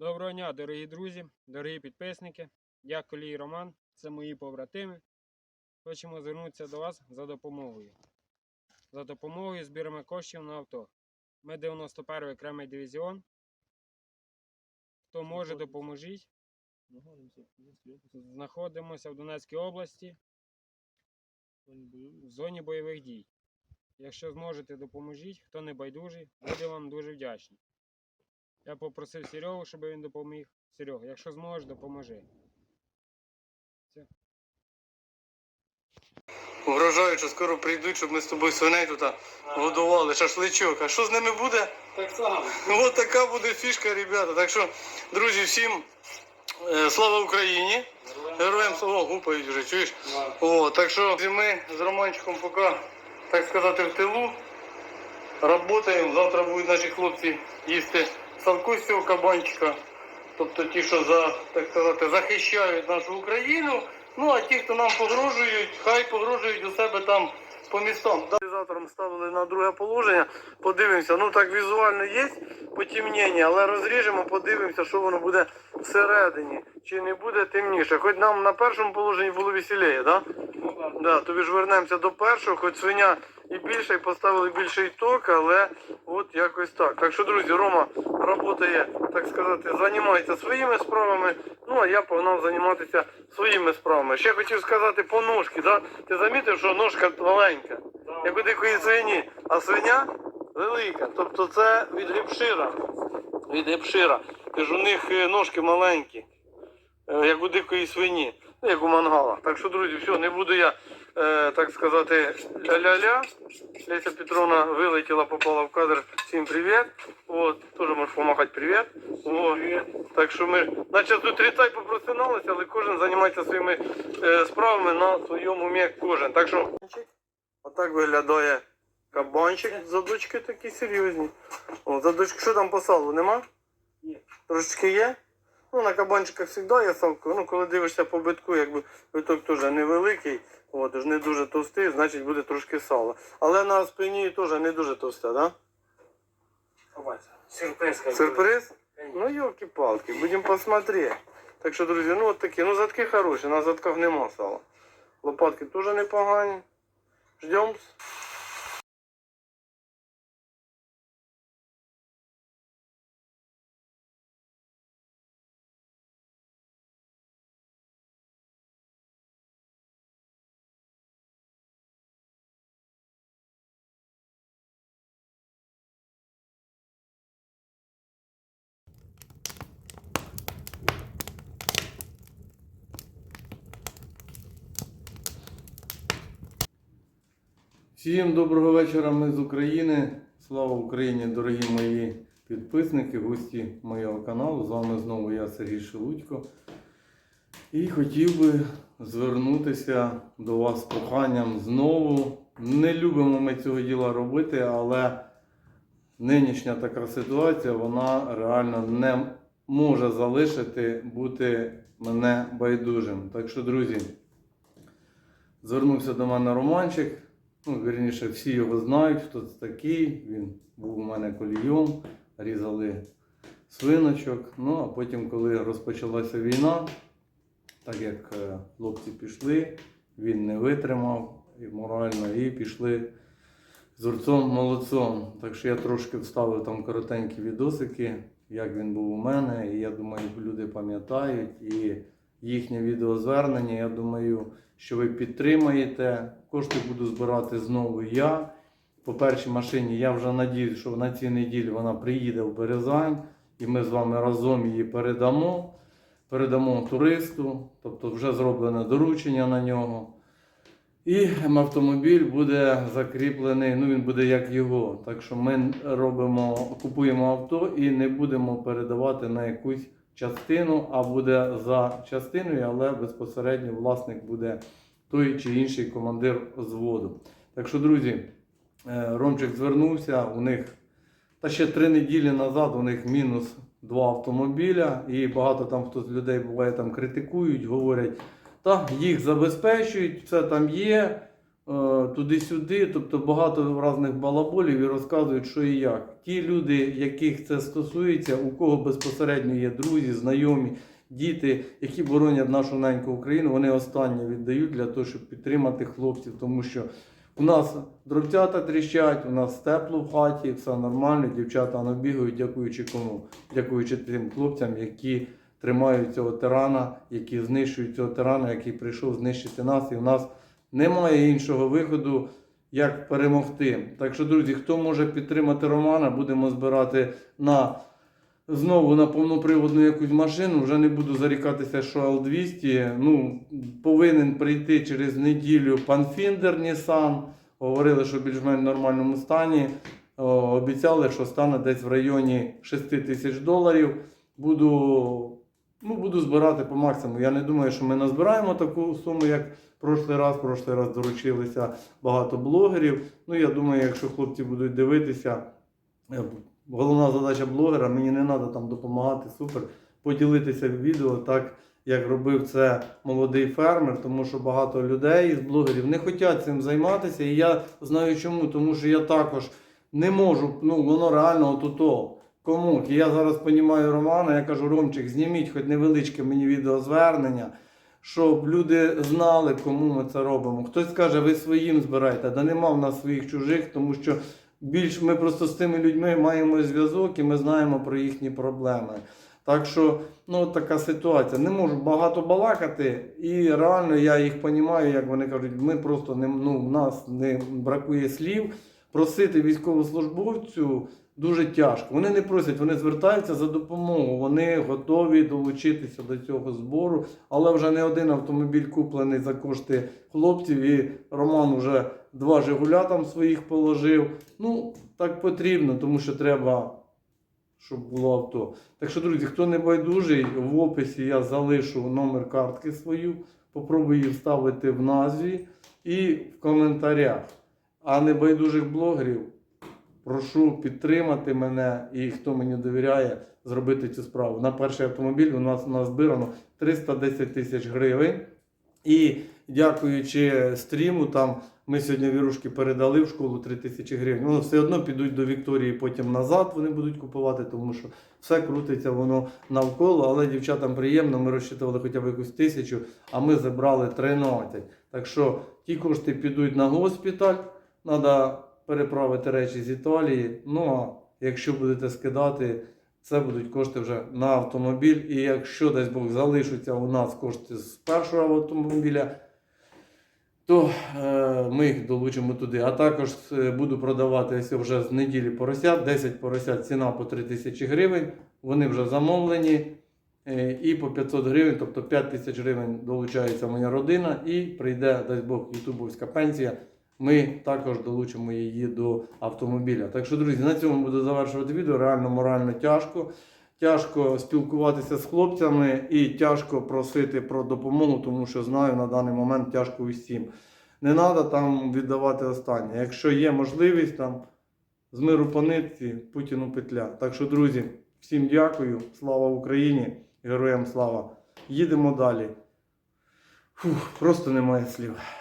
Доброго дня, дорогі друзі, дорогі підписники. Я Колій Роман, це мої побратими. Хочемо звернутися до вас за допомогою. За допомогою збірами коштів на авто. Ми 91-й окремий дивізіон. Хто може, допоможіть. Знаходимося в Донецькій області, в зоні бойових дій. Якщо зможете, допоможіть. Хто не байдужий, буде вам дуже вдячний. Я попросив Серегу, щоб він допоміг. Серега, якщо зможеш, допоможи. Вражають, що скоро прийдуть, щоб ми з тобою свиней тут годували, шашличок. А що з ними буде? Так само. Ось така буде фішка, ребята. Так що, друзі, всім е, слава Україні! Героям слава гупають вже, чуєш? О, так що ми з Романчиком поки, так сказати, в тилу. Работаємо. Завтра будуть наші хлопці їсти салку з цього кабанчика. Тобто ті, що за, так сказати, захищають нашу Україну. Ну а ті, хто нам погрожують, хай погрожують у себе там по містам. Завтра ставили на друге положення. Подивимося. Ну так візуально є потемнення, але розріжемо, подивимося, що воно буде всередині. Чи не буде темніше. Хоч нам на першому положенні було веселіше, так? Да? Да, тобі ж вернемося до першого, хоч свиня і більше, і поставили більший ток, але от якось так. Так що, друзі, Рома працює, так сказати, займається своїми справами. Ну а я погнав займатися своїми справами. Ще хотів сказати по ножки, да? Ти замітив, що ножка маленька, як у дикої свині, а свиня велика. Тобто це від гепшира. Від гепшира. Ти ж у них е, ножки маленькі, е, як у дикої свині, ну, як у мангала. Так що, друзі, все, не буду я, так сказати, ля-ля-ля. Леся Петровна вилетіла, попала в кадр. Всім привіт. От, теж можеш помахати привіт. О, так що ми, наче тут 30 попросиналися, але кожен займається своїми е, справами на своєму умі кожен. Так що, отак виглядає кабанчик. Задочки такі серйозні. О, задочки, що там по салу, нема? Є. Трошечки є? Ну, на кабанчиках завжди є салко. Ну, коли дивишся по битку, якби биток теж невеликий, от, ж не дуже товстий, значить буде трошки сала. Але на спині теж не дуже товсте, так? Сюрприз. Да? Сюрприз? Ну, елки-палки, будем посмотреть. Так що, друзі, ну от такі, ну задки хороші, на задках нема сала. Лопатки теж непогані. Ждем. Всім доброго вечора, ми з України. Слава Україні, дорогі мої підписники, гості моєго каналу. З вами знову я Сергій Шелудько. І хотів би звернутися до вас з проханням знову. Не любимо ми цього діла робити, але нинішня така ситуація, вона реально не може залишити бути мене байдужим. Так що, друзі, звернувся до мене Романчик. Ну, вірніше, всі його знають, хто це такий. Він був у мене колієм, різали свиночок. Ну, а потім, коли розпочалася війна, так як е, хлопці пішли, він не витримав і морально, і пішли з урцом молодцом. Так що я трошки вставив там коротенькі відосики, як він був у мене. І я думаю, люди пам'ятають. І їхнє відеозвернення, я думаю, що ви підтримаєте. Кошти буду збирати знову я. По першій машині я вже надіюсь, що на цій неділі вона приїде в Березань, і ми з вами разом її передамо. Передамо туристу, тобто вже зроблене доручення на нього. І автомобіль буде закріплений, ну він буде як його. Так що ми робимо, купуємо авто і не будемо передавати на якусь частину, а буде за частиною, але безпосередньо власник буде той чи інший командир взводу. Так що, друзі, е, Ромчик звернувся, у них та ще три неділі назад у них мінус два автомобіля, і багато там хто з людей буває там критикують, говорять, та їх забезпечують, все там є. Е, туди-сюди, тобто багато різних балаболів і розказують, що і як. Ті люди, яких це стосується, у кого безпосередньо є друзі, знайомі, діти, які боронять нашу неньку Україну, вони останнє віддають для того, щоб підтримати хлопців, тому що у нас дровцята тріщать, у нас тепло в хаті, все нормально, дівчата воно бігають, дякуючи кому? Дякуючи тим хлопцям, які тримають цього тирана, які знищують цього тирана, який прийшов знищити нас, і у нас немає іншого виходу, як перемогти. Так що, друзі, хто може підтримати Романа, будемо збирати на знову на повноприводну якусь машину. Вже не буду зарікатися, що L200. Ну, повинен прийти через неділю пан Фіндер Nissan. Говорили, що більш-менш в нормальному стані. Обіцяли, що стане десь в районі 6 тисяч доларів. Буду, ну, буду збирати по максимуму. Я не думаю, що ми назбираємо таку суму, як прошлий раз. Прошлий раз доручилися багато блогерів. Ну, я думаю, якщо хлопці будуть дивитися, е, головна задача блогера, мені не треба там допомагати, супер. Поділитися відео так, як робив це молодий фермер, тому що багато людей з блогерів не хочуть цим займатися. І я знаю чому, тому що я також не можу, ну воно реально отуто. Кому? І я зараз розумію Романа, я кажу, Ромчик, зніміть хоч невеличке мені відеозвернення, щоб люди знали, кому ми це робимо. Хтось каже, ви своїм збирайте, да нема в нас своїх чужих, тому що більш ми просто з тими людьми маємо зв'язок і ми знаємо про їхні проблеми. Так що, ну така ситуація. Не можу багато балакати, і реально я їх розумію, як вони кажуть, ми просто не ну, в нас не бракує слів. Просити військовослужбовцю дуже тяжко. Вони не просять, вони звертаються за допомогою. Вони готові долучитися до цього збору, але вже не один автомобіль куплений за кошти хлопців, і Роман вже два Жигуля там своїх положив. Ну, так потрібно, тому що треба, щоб було авто. Так що, друзі, хто не байдужий, в описі я залишу номер картки свою, попробую її вставити в назві і в коментарях. А не байдужих блогерів, прошу підтримати мене і хто мені довіряє, зробити цю справу. На перший автомобіль у нас назбирано 310 тисяч гривень. І дякуючи стріму, там ми сьогодні вірушки передали в школу 3 тисячі гривень. Вони все одно підуть до Вікторії, потім назад вони будуть купувати, тому що все крутиться воно навколо. Але дівчатам приємно, ми розчитували хоча б якусь тисячу, а ми забрали 13. Так що ті кошти підуть на госпіталь, треба переправити речі з Італії. Ну а якщо будете скидати, це будуть кошти вже на автомобіль. І якщо дасть Бог залишаться у нас кошти з першого автомобіля, то е, ми їх долучимо туди. А також е, буду продавати вже з неділі поросят. 10 поросят ціна по 3 тисячі гривень. Вони вже замовлені. Е, І по 500 гривень, тобто 5 тисяч гривень долучається моя родина, і прийде, дасть Бог, ютубовська пенсія. Ми також долучимо її до автомобіля. Так що, друзі, на цьому буду завершувати відео. Реально морально тяжко. Тяжко спілкуватися з хлопцями і тяжко просити про допомогу, тому що знаю на даний момент тяжко усім. Не треба там віддавати останнє. Якщо є можливість, там з миру по нитці, Путіну петля. Так що, друзі, всім дякую. Слава Україні! Героям слава! Їдемо далі. Фух, просто немає слів.